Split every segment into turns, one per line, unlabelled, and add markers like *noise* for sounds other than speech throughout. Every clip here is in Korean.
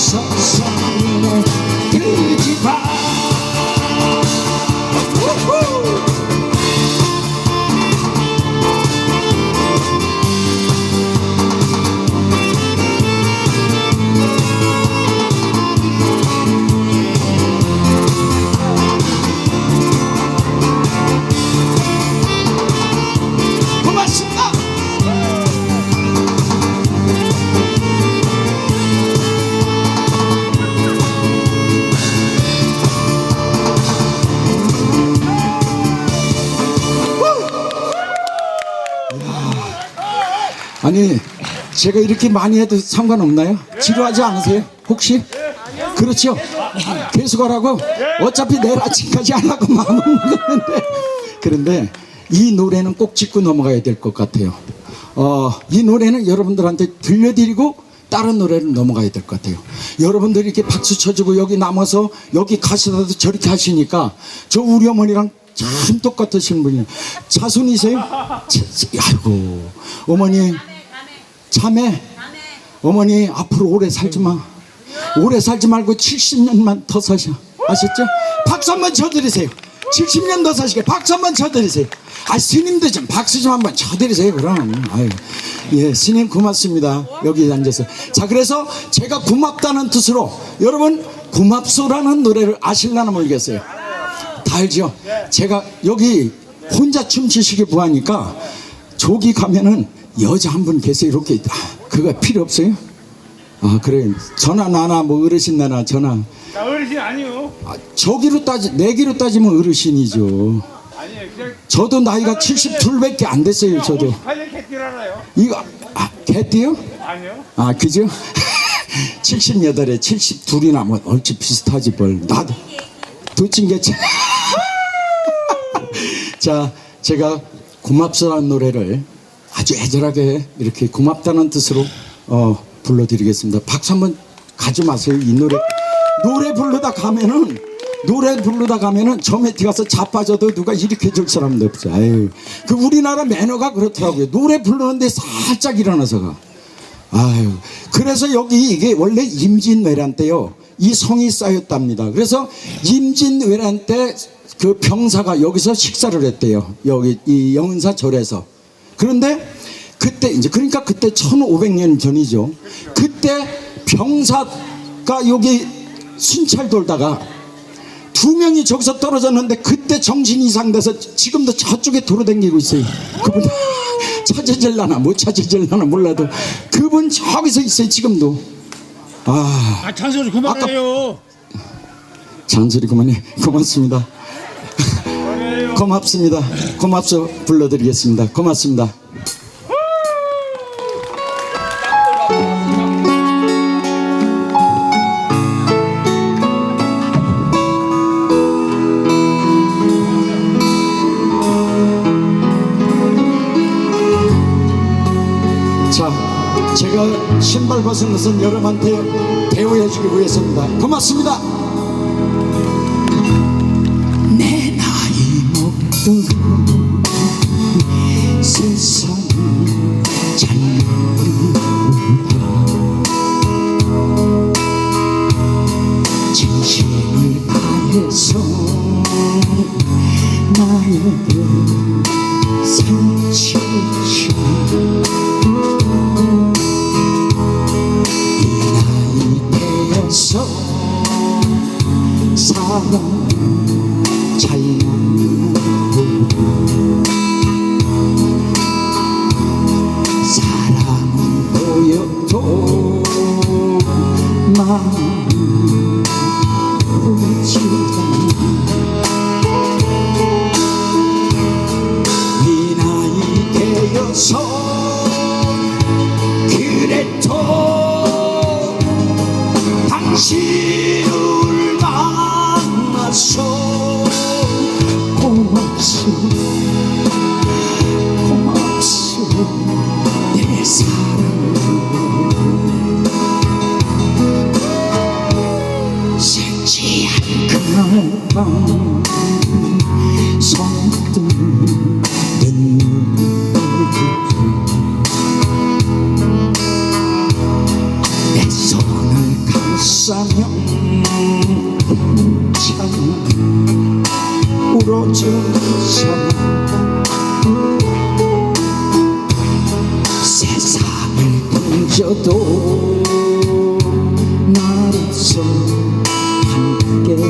sucks. 아니 제가 이렇게 많이 해도 상관없나요? 지루하지 않으세요? 혹시? 그렇죠? 계속 하라고? 어차피 내일 아침까지 하려고 마음은 먹었는데 그런데 이 노래는 꼭 짚고 넘어가야 될 것 같아요 어, 이 노래는 여러분들한테 들려드리고 다른 노래를 넘어가야 될 것 같아요 여러분들이 이렇게 박수 쳐주고 여기 남아서 여기 가시다도 저렇게 하시니까 저 우리 어머니랑 참 똑같으신 분이에요 자손이세요? 자, 아이고 어머니 자매 어머니 앞으로 오래 살지 마. 오래 살지 말고 70년만 더 사셔. 아셨죠? 박수 한번 쳐드리세요. 70년 더 사시게 박수 한번 쳐드리세요. 아 스님도 좀 박수 좀 한번 쳐드리세요 그럼. 아유. 예 스님 고맙습니다. 여기 앉아서. 자 그래서 제가 고맙다는 뜻으로 여러분 고맙소라는 노래를 아실라나 모르겠어요. 다 알죠? 제가 여기 혼자 춤추시기 뭐하니까 저기 가면은 여자 한 분 계세요 이렇게 아, 그거 필요 없어요? 아 그래 전화 나나 뭐 어르신 나나 전화
나 어르신 아니요.
아, 저기로 따지 내기로 따지면 어르신이죠
아니에요. 그냥
저도 나이가 72밖에 안 됐어요 저도
58년 개띠를 알아요.
이거 아 개띠요?
아니요.
아 그죠? *laughs* 78에 72이나 뭐 얼추 비슷하지 뭘 나도 도찐 개치 *laughs* 자 제가 고맙소라는 노래를 아주 애절하게 이렇게 고맙다는 뜻으로 어, 불러드리겠습니다 박수 한번 가지 마세요 이 노래 노래 부르다 가면은 노래 부르다 가면은 저 매티 가서 자빠져도 누가 일으켜 줄 사람도 없어. 아유, 그 우리나라 매너가 그렇더라고요. 노래 부르는데 살짝 일어나서 가. 아유, 그래서 여기 이게 원래 임진왜란 때요. 이 성이 쌓였답니다. 그래서 임진왜란 때 그 병사가 여기서 식사를 했대요. 여기 이 영은사 절에서. 그런데 그때 이제 그러니까 그때 1500년 전이죠. 그때 병사가 여기 순찰 돌다가 두 명이 저기서 떨어졌는데 그때 정신 이상돼서 지금도 저쪽에 돌아다니고 있어요. 그분 *laughs* 찾아질라나 못 찾아질라나 몰라도 그분 저기서 있어요 지금도. 아
아 잔소리 그만해요.
잔소리 그만해 고맙습니다. 고맙습니다. 고맙소 불러드리겠습니다. 고맙습니다. 자, 제가 신발 벗은 것은 여러분한테 대우해주기 위해서입니다. 고맙습니다. 먹던 당신을 만나서 고맙소. 고맙소. 내 사랑 생지한 그날 밤 세상을 던져도 나로서 함께 할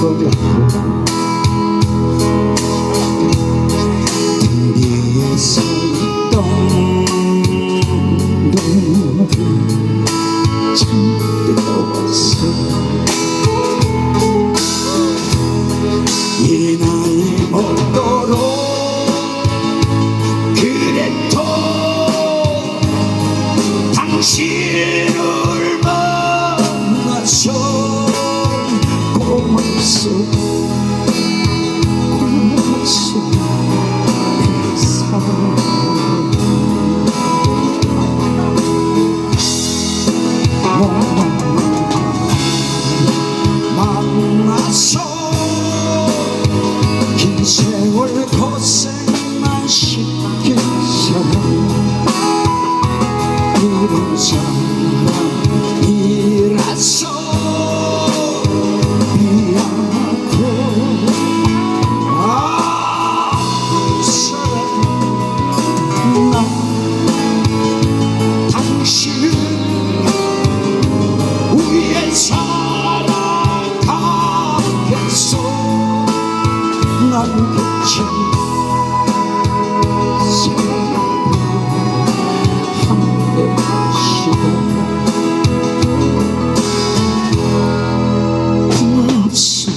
거라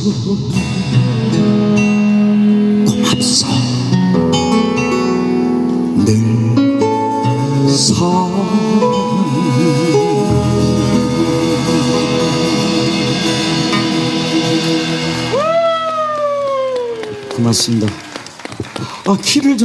고맙소 늘 고맙습니다. 아 키를 좀